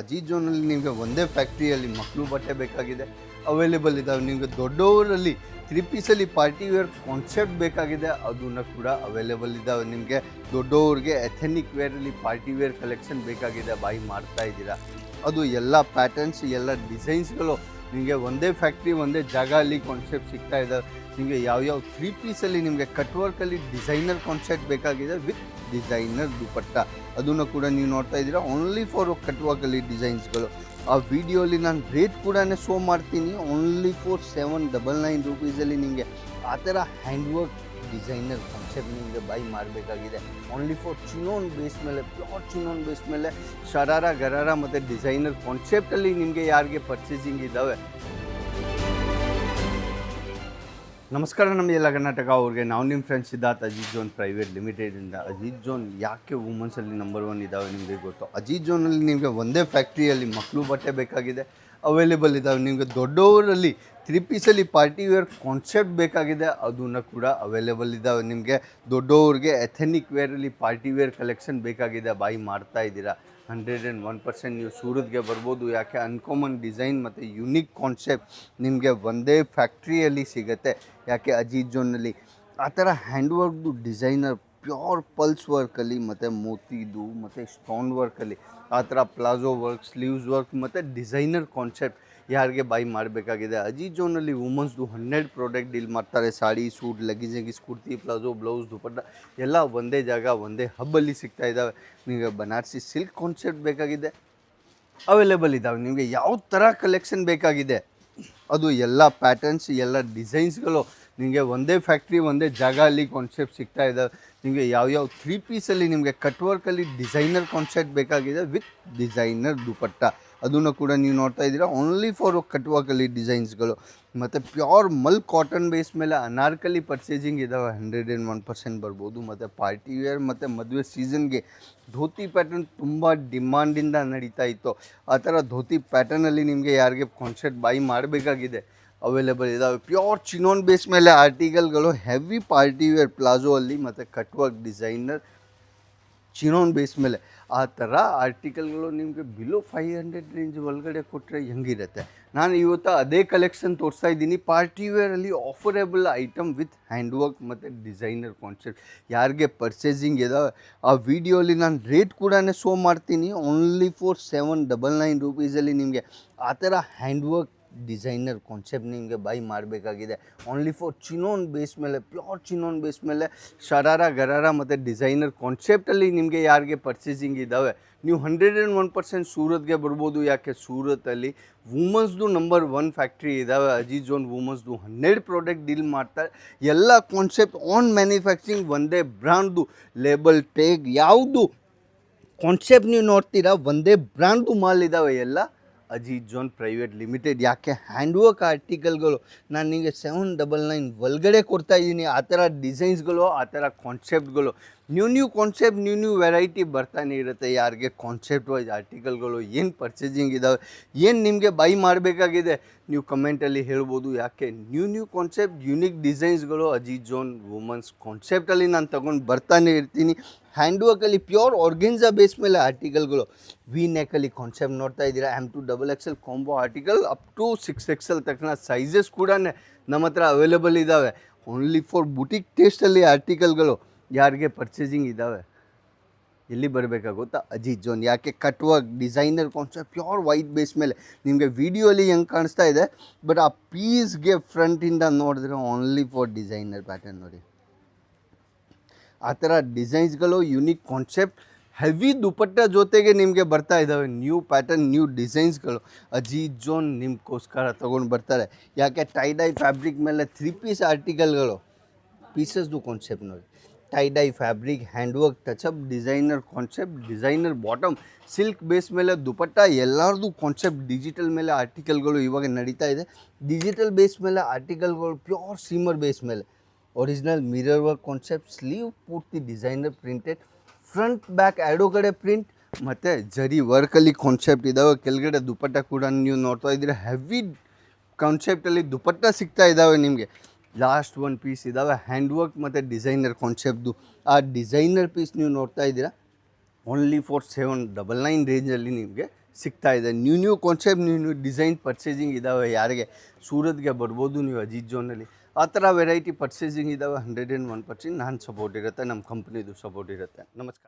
ಅಜೀಜ್ ಜೋನಲ್ಲಿ ನಿಮಗೆ ಒಂದೇ ಫ್ಯಾಕ್ಟ್ರಿಯಲ್ಲಿ ಮಕ್ಕಳು ಬಟ್ಟೆ ಬೇಕಾಗಿದೆ ಅವೈಲೇಬಲ್ ಇದ್ದಾವೆ. ನಿಮಗೆ ದೊಡ್ಡವರಲ್ಲಿ ತ್ರೀ ಪೀಸಲ್ಲಿ ಪಾರ್ಟಿ ವೇರ್ ಕಾನ್ಸೆಪ್ಟ್ ಬೇಕಾಗಿದೆ, ಅದನ್ನು ಕೂಡ ಅವೈಲೇಬಲ್ ಇದ್ದಾವೆ. ನಿಮಗೆ ದೊಡ್ಡವ್ರಿಗೆ ಎಥೆನಿಕ್ ವೇರಲ್ಲಿ ಪಾರ್ಟಿ ವೇರ್ ಕಲೆಕ್ಷನ್ ಬೇಕಾಗಿದೆ, ಬಾಯಿ ಮಾಡ್ತಾ ಇದ್ದೀರಾ. ಅದು ಎಲ್ಲ ಪ್ಯಾಟರ್ನ್ಸ್ ಎಲ್ಲ ಡಿಸೈನ್ಸ್ಗಳು ನಿಮಗೆ ಒಂದೇ ಫ್ಯಾಕ್ಟ್ರಿ ಒಂದೇ ಜಾಗ ಅಲ್ಲಿ ಕಾನ್ಸೆಪ್ಟ್ ಸಿಗ್ತಾ ಇದೆ. ನಿಮಗೆ ಯಾವ್ಯಾವ ತ್ರೀ ಪೀಸಲ್ಲಿ ನಿಮಗೆ ಕಟ್ ವರ್ಕಲ್ಲಿ ಡಿಸೈನರ್ ಕಾನ್ಸೆಪ್ಟ್ ಬೇಕಾಗಿದೆ ವಿತ್ ಡಿಸೈನರ್ ದುಪಟ್ಟ. ಅದನ್ನು ಕೂಡ ನೀವು ನೋಡ್ತಾ ಇದ್ದೀರಾ. ಓನ್ಲಿ ಫಾರ್ ಕಟ್ ವರ್ಕಲ್ಲಿ ಡಿಸೈನ್ಸ್ಗಳು ಆ ವಿಡಿಯೋಲಿ ನಾನು ರೇಟ್ ಕೂಡ ಶೋ ಮಾಡ್ತೀನಿ. Only four seven double nine ರುಪೀಸಲ್ಲಿ ನಿಮಗೆ ಆ ಥರ ಹ್ಯಾಂಡ್ ವರ್ಕ್ ಡಿಸೈನರ್ ಕಾನ್ಸೆಪ್ಟ್ ನಿಮಗೆ ಬೈ ಮಾಡಬೇಕಾಗಿದೆ ಓನ್ಲಿ ಫಾರ್ ಚಿನೋನ್ ಬೇಸ್ ಮೇಲೆ ಪ್ಯೂರ್ ಚಿನೋನ್ ಬೇಸ್ ಮೇಲೆ ಶರಾರ ಗರಾರ ಮತ್ತು ಡಿಸೈನರ್ ಕಾನ್ಸೆಪ್ಟಲ್ಲಿ ನಿಮಗೆ ಯಾರಿಗೆ ಪರ್ಚೇಸಿಂಗ್ ಇದ್ದಾವೆ. ನಮಸ್ಕಾರ ನಮ್ಮ ಎಲ್ಲ ಕರ್ನಾಟಕ ಅವ್ರಿಗೆ. ನಾವು ನಿಮ್ಮ friends Siddharth Ajit zone private ಲಿಮಿಟೆಡಿಂದ Ajit zone ಯಾಕೆ ವುಮೆನ್ಸಲ್ಲಿ ನಂಬರ್ ಒನ್ ಇದ್ದಾವೆ ನಿಮಗೆ ಗೊತ್ತು? ಅಜಿತ್ ಜೋನಲ್ಲಿ ನಿಮಗೆ ಒಂದೇ ಫ್ಯಾಕ್ಟ್ರಿಯಲ್ಲಿ ಮಕ್ಕಳು ಬಟ್ಟೆ ಬೇಕಾಗಿದೆ. ಅವೈಲೇಬಲ್ ಇದ್ದಾವೆ. ನಿಮಗೆ ದೊಡ್ಡವರಲ್ಲಿ ತ್ರೀ ಪೀಸಲ್ಲಿ ಪಾರ್ಟಿ ವೇರ್ ಕಾನ್ಸೆಪ್ಟ್ ಬೇಕಾಗಿದೆ, ಅದನ್ನು ಕೂಡ ಅವೈಲೇಬಲ್ ಇದ್ದಾವೆ. ನಿಮಗೆ ದೊಡ್ಡವ್ರಿಗೆ ಎಥೆನಿಕ್ ವೇರಲ್ಲಿ ಪಾರ್ಟಿ ವೇರ್ ಕಲೆಕ್ಷನ್ ಬೇಕಾಗಿದೆ. ಬಾಯಿ ಮಾಡ್ತಾ ಇದ್ದೀರಾ? ಹಂಡ್ರೆಡ್ ಆ್ಯಂಡ್ ಒನ್ ಪರ್ಸೆಂಟ್ ನೀವು ಸೂರತ್ಗೆ ಬರ್ಬೋದು. ಯಾಕೆ? ಅನ್ಕಾಮನ್ ಡಿಸೈನ್ ಮತ್ತು ಯುನಿಕ್ ಕಾನ್ಸೆಪ್ಟ್ ನಿಮಗೆ ಒಂದೇ ಫ್ಯಾಕ್ಟ್ರಿಯಲ್ಲಿ ಸಿಗುತ್ತೆ. ಯಾಕೆ? ಅಜೀಜ್ ಜೋನಲ್ಲಿ ಆ ಥರ ಹ್ಯಾಂಡ್ ವರ್ಕ್ದು ಡಿಸೈನರ್ ಪ್ಯೂರ್ ಪಲ್ಸ್ ವರ್ಕಲ್ಲಿ ಮತ್ತು ಮೋತಿದು, ಮತ್ತು ಸ್ಟೋನ್ ವರ್ಕಲ್ಲಿ, ಆ ಥರ ಪ್ಲಾಜೋ ವರ್ಕ್, ಸ್ಲೀವ್ಸ್ ವರ್ಕ್, ಮತ್ತು ಡಿಸೈನರ್ ಕಾನ್ಸೆಪ್ಟ್ ಯಾರಿಗೆ ಬೈ ಮಾಡಬೇಕಾಗಿದೆ. ಅಜಿ ಜೋನಲ್ಲಿ ವುಮನ್ಸ್ದು ಹಂಡ್ರೆಡ್ ಪ್ರಾಡಕ್ಟ್ ಡೀಲ್ ಮಾಡ್ತಾರೆ. Sari, suit, leggings leggings kurti, palazzo, blouse, dupatta, ಎಲ್ಲ ಒಂದೇ ಜಾಗ, ಒಂದೇ ಹಬ್ಬಲ್ಲಿ ಸಿಗ್ತಾ ಇದ್ದಾವೆ. ನಿಮಗೆ ಬನಾರಸಿ ಸಿಲ್ಕ್ ಕಾನ್ಸೆಪ್ಟ್ ಬೇಕಾಗಿದೆ. ಅವೈಲೇಬಲ್ ಇದ್ದಾವೆ. ನಿಮಗೆ ಯಾವ ಥರ ಕಲೆಕ್ಷನ್ ಬೇಕಾಗಿದೆ? ಅದು ಎಲ್ಲ ಪ್ಯಾಟರ್ನ್ಸ್ ಎಲ್ಲ ಡಿಸೈನ್ಸ್ಗಳು ನಿಮಗೆ ಒಂದೇ ಫ್ಯಾಕ್ಟ್ರಿ ಒಂದೇ ಜಾಗ ಅಲ್ಲಿ ಕಾನ್ಸೆಪ್ಟ್ ಸಿಗ್ತಾ ಇದ್ದಾವೆ. ನಿಮಗೆ ಯಾವ್ಯಾವ ತ್ರೀ ಪೀಸಲ್ಲಿ ನಿಮಗೆ ಕಟ್ ವರ್ಕಲ್ಲಿ ಡಿಸೈನರ್ ಕಾನ್ಸೆಪ್ಟ್ ಬೇಕಾಗಿದೆ ವಿತ್ ಡಿಸೈನರ್ ದುಪಟ್ಟ. ಅದನ್ನು ಕೂಡ ನೀವು ನೋಡ್ತಾ ಇದ್ದೀರಾ. ಓನ್ಲಿ ಫಾರ್ ಕಟ್ ವರ್ಕಲ್ಲಿ ಡಿಸೈನ್ಸ್ಗಳು ಮತ್ತು ಪ್ಯೂರ್ ಮಲ್ ಕಾಟನ್ ಬೇಸ್ ಮೇಲೆ ಅನಾರ್ಕಲಿ ಪರ್ಚೇಸಿಂಗ್ ಇದ್ದಾವೆ ಹಂಡ್ರೆಡ್ ಆ್ಯಂಡ್ ಒನ್ ಪರ್ಸೆಂಟ್ ಬರ್ಬೋದು. ಮತ್ತು ಪಾರ್ಟಿ ವೇರ್ ಮತ್ತು ಮದುವೆ ಸೀಸನ್ಗೆ ಧೋತಿ ಪ್ಯಾಟರ್ನ್ ತುಂಬ ಡಿಮಾಂಡಿಂದ ನಡೀತಾ ಇತ್ತು. ಆ ಥರ ಧೋತಿ ಪ್ಯಾಟರ್ನಲ್ಲಿ ನಿಮಗೆ ಯಾರಿಗೆ ಕಾನ್ಸೆಪ್ಟ್ ಬೈ ಮಾಡಬೇಕಾಗಿದೆ. ಅವೈಲೇಬಲ್ ಇದ್ದಾವೆ ಪ್ಯೂರ್ ಚಿನೋನ್ ಬೇಸ್ ಮೇಲೆ ಆರ್ಟಿಕಲ್ಗಳು ಹೆವಿ ಪಾರ್ಟಿ ವೇರ್ ಪ್ಲಾಜೋ ಅಲ್ಲಿ ಮತ್ತು cut work designer chinon base ಮೇಲೆ. ಆ ಥರ ಆರ್ಟಿಕಲ್ಗಳು ನಿಮಗೆ ಬಿಲೋ ಫೈವ್ ಹಂಡ್ರೆಡ್ ರೇಂಜ್ ಒಳಗಡೆ ಕೊಟ್ಟರೆ ಹೆಂಗಿರುತ್ತೆ? ನಾನು ಇವತ್ತು ಅದೇ ಕಲೆಕ್ಷನ್ ತೋರಿಸ್ತಾ ಇದ್ದೀನಿ. Party ವೇರಲ್ಲಿ affordable item with hand work ಮತ್ತು ಡಿಸೈನರ್ ಕಾನ್ಸೆಪ್ಟ್ ಯಾರಿಗೆ ಪರ್ಚೇಸಿಂಗ್ ಇದಾವೆ ಆ ವಿಡಿಯೋಲಿ ನಾನು ರೇಟ್ ಕೂಡ ಶೋ ಮಾಡ್ತೀನಿ. Only four seven double nine ರುಪೀಸಲ್ಲಿ ನಿಮಗೆ ಆ ಥರ ಹ್ಯಾಂಡ್ ವರ್ಕ್ ಡಿಸೈನರ್ ಕಾನ್ಸೆಪ್ಟ್ ನಿಮಗೆ ಬೈ ಮಾಡಬೇಕಾಗಿದೆ. ಓನ್ಲಿ ಫಾರ್ ಚಿನೋನ್ ಬೇಸ್ ಮೇಲೆ ಪ್ಯೂರ್ ಚಿನೋನ್ ಬೇಸ್ ಮೇಲೆ ಶರಾರ ಗರಾರ ಮತ್ತು ಡಿಸೈನರ್ ಕಾನ್ಸೆಪ್ಟಲ್ಲಿ ನಿಮಗೆ ಯಾರಿಗೆ ಪರ್ಚೇಸಿಂಗ್ ಇದ್ದಾವೆ ನೀವು ಹಂಡ್ರೆಡ್ ಆ್ಯಂಡ್ ಒನ್ ಪರ್ಸೆಂಟ್ ಸೂರತ್ಗೆ ಬರ್ಬೋದು. ಯಾಕೆ? ಸೂರತಲ್ಲಿ ವುಮನ್ಸ್ದು ನಂಬರ್ ಒನ್ ಫ್ಯಾಕ್ಟ್ರಿ ಇದ್ದಾವೆ ಅಜೀಜ್ ಜೋನ್ ವುಮನ್ಸ್ದು ಹನ್ನೆರಡು ಪ್ರಾಡಕ್ಟ್ ಡೀಲ್ ಮಾಡ್ತಾರೆ. ಎಲ್ಲ ಕಾನ್ಸೆಪ್ಟ್ ಆನ್ ಮ್ಯಾನುಫ್ಯಾಕ್ಚರಿಂಗ್ ಒಂದೇ ಬ್ರ್ಯಾಂಡ್ದು ಲೇಬಲ್ ಟೇಗ್ ಯಾವುದು ಕಾನ್ಸೆಪ್ಟ್ ನೀವು ನೋಡ್ತೀರಾ, ಒಂದೇ ಬ್ರ್ಯಾಂಡ್ದು ಮಾಲ್ ಇದ್ದಾವೆ ಎಲ್ಲ. ಅಜೀತ್ ಜೋನ್ ಪ್ರೈವೇಟ್ ಲಿಮಿಟೆಡ್ ಯಾಕೆ ಹ್ಯಾಂಡ್ ವರ್ಕ್ ಆರ್ಟಿಕಲ್ಗಳು? ನಾನು ನಿಮಗೆ ಸೆವೆನ್ ಡಬಲ್ ನೈನ್ ಒಳಗಡೆ ಕೊಡ್ತಾ ಇದ್ದೀನಿ ಆ ಥರ ಡಿಸೈನ್ಸ್ಗಳು ಆ ಥರ ಕಾನ್ಸೆಪ್ಟ್ಗಳು new new concept new new variety ಬರ್ತಾನೆ ಇರುತ್ತೆ ಯಾರಿಗೆ ಕಾನ್ಸೆಪ್ಟ್ ವೈಸ್ ಆರ್ಟಿಕಲ್ಗಳು ಏನು ಪರ್ಚೇಸಿಂಗ್ ಇದ್ದಾವೆ ಏನು ನಿಮಗೆ ಬೈ ಮಾಡಬೇಕಾಗಿದೆ? ನೀವು ಕಮೆಂಟಲ್ಲಿ ಹೇಳ್ಬೋದು. ಯಾಕೆ? ನ್ಯೂ ನ್ಯೂ ಕಾನ್ಸೆಪ್ಟ್ ಯುನಿಕ್ ಡಿಸೈನ್ಸ್ಗಳು ಅಜೀತ್ ಜೋನ್ ವುಮನ್ಸ್ ಕಾನ್ಸೆಪ್ಟಲ್ಲಿ ನಾನು ತೊಗೊಂಡು ಬರ್ತಾನೆ ಇರ್ತೀನಿ. ಹ್ಯಾಂಡ್ ವರ್ಕಲ್ಲಿ ಪ್ಯೂರ್ ಆರ್ಗೆನ್ಸಾ ಬೇಸ್ ಮೇಲೆ ಆರ್ಟಿಕಲ್ಗಳು ವಿ ನೆಕಲ್ಲಿ ಕಾನ್ಸೆಪ್ಟ್ ನೋಡ್ತಾ ಇದ್ದೀರಾ? M to double XL combo article up to six XL ತಕ್ಷಣ ಸೈಜಸ್ ಕೂಡ ನಮ್ಮ ಹತ್ರ ಅವೈಲೇಬಲ್ ಇದ್ದಾವೆ ಓನ್ಲಿ ಫಾರ್ ಬುಟಿಕ್ ಟೇಸ್ಟಲ್ಲಿ ಆರ್ಟಿಕಲ್ಗಳು ಯಾರಿಗೆ ಪರ್ಚೇಸಿಂಗ್ ಇದ್ದಾವೆ ಎಲ್ಲಿ ಬರಬೇಕಾಗುತ್ತಾ ಅಜಿತ್ ಜೋನ್ ಯಾಕೆ cut designer concept pure white base ಮೇಲೆ. ನಿಮಗೆ ವಿಡಿಯೋಲಿ ಹೆಂಗೆ ಕಾಣಿಸ್ತಾ ಇದೆ? ಬಟ್ ಆ ಪೀಸ್ಗೆ ಫ್ರಂಟಿಂದ ನೋಡಿದ್ರೆ ಓನ್ಲಿ ಫಾರ್ ಡಿಸೈನರ್ ಪ್ಯಾಟರ್ನ್ ನೋಡಿ. ಆ ಥರ ಡಿಸೈನ್ಸ್ಗಳು ಯುನಿಕ್ ಕಾನ್ಸೆಪ್ಟ್ ಹೆವಿ ದುಪಟ್ಟ ಜೊತೆಗೆ ನಿಮಗೆ ಬರ್ತಾ ಇದ್ದಾವೆ. ನ್ಯೂ ಪ್ಯಾಟರ್ನ್ ನ್ಯೂ ಡಿಸೈನ್ಸ್ಗಳು ಅಜೀಜ್ ಜೋನ್ ನಿಮಗೋಸ್ಕರ ತೊಗೊಂಡು ಬರ್ತಾರೆ. ಯಾಕೆ ಟೈಡೈ ಫ್ಯಾಬ್ರಿಕ್ ಮೇಲೆ ತ್ರೀ ಪೀಸ್ ಆರ್ಟಿಕಲ್ಗಳು ಪೀಸಸ್ದು ಕಾನ್ಸೆಪ್ಟ್ ನೋಡಿ. Tie dye fabric hand work touch up designer concept designer bottom silk base ಮೇಲೆ ದುಪಟ್ಟ, ಎಲ್ಲರದು ಕಾನ್ಸೆಪ್ಟ್ ಡಿಜಿಟಲ್ ಮೇಲೆ ಆರ್ಟಿಕಲ್ಗಳು ಇವಾಗ ನಡೀತಾ ಇದೆ. ಡಿಜಿಟಲ್ ಬೇಸ್ ಮೇಲೆ ಆರ್ಟಿಕಲ್ಗಳು ಪ್ಯೂರ್ ಸೀಮರ್ ಬೇಸ್ ಮೇಲೆ. Original mirror work concept sleeve ಪೂರ್ತಿ ಡಿಸೈನರ್ ಪ್ರಿಂಟೆಡ್ ಫ್ರಂಟ್ ಬ್ಯಾಕ್ ಎರಡೂ ಕಡೆ ಪ್ರಿಂಟ್ ಮತ್ತು ಜರಿ ವರ್ಕಲ್ಲಿ ಕಾನ್ಸೆಪ್ಟ್ ಇದ್ದಾವೆ ಕೆಳಗಡೆ ದುಪಟ್ಟ ಕೂಡ ನೀವು ನೋಡ್ತಾ ಇದ್ದೀರ. ಹೆವಿ ಕಾನ್ಸೆಪ್ಟಲ್ಲಿ ದುಪಟ್ಟ ಸಿಗ್ತಾ ಇದ್ದಾವೆ ನಿಮಗೆ. ಲಾಸ್ಟ್ ಒನ್ ಪೀಸ್ ಇದ್ದಾವೆ ಹ್ಯಾಂಡ್ ವರ್ಕ್ ಮತ್ತು ಡಿಸೈನರ್ ಕಾನ್ಸೆಪ್ಟ್ದು ಆ ಡಿಸೈನರ್ ಪೀಸ್ ನೀವು ನೋಡ್ತಾ ಇದ್ದೀರಾ? Only four seven double nine ರೇಂಜಲ್ಲಿ ನಿಮಗೆ ಸಿಗ್ತಾ ಇದೆ. New new concept new new design purchasing ಇದ್ದಾವೆ ಯಾರಿಗೆ? ಸೂರತ್ಗೆ ಬರ್ಬೋದು ನೀವು ಅಜಿತ್ ಜೋನಲ್ಲಿ ಆ ಥರ ವೆರೈಟಿ ಪರ್ಚೇಸಿಂಗ್ ಇದ್ದಾವೆ ಹಂಡ್ರೆಡ್ ಆ್ಯಂಡ್ ಒನ್ ಪರ್ಸೆಂಟ್ ನಾನು ಸಪೋರ್ಟ್ ಇರುತ್ತೆ. ನಮ್ಮ ಕಂಪ್ನಿದು ಸಪೋರ್ಟ್ ಇರುತ್ತೆ. ನಮಸ್ಕಾರ.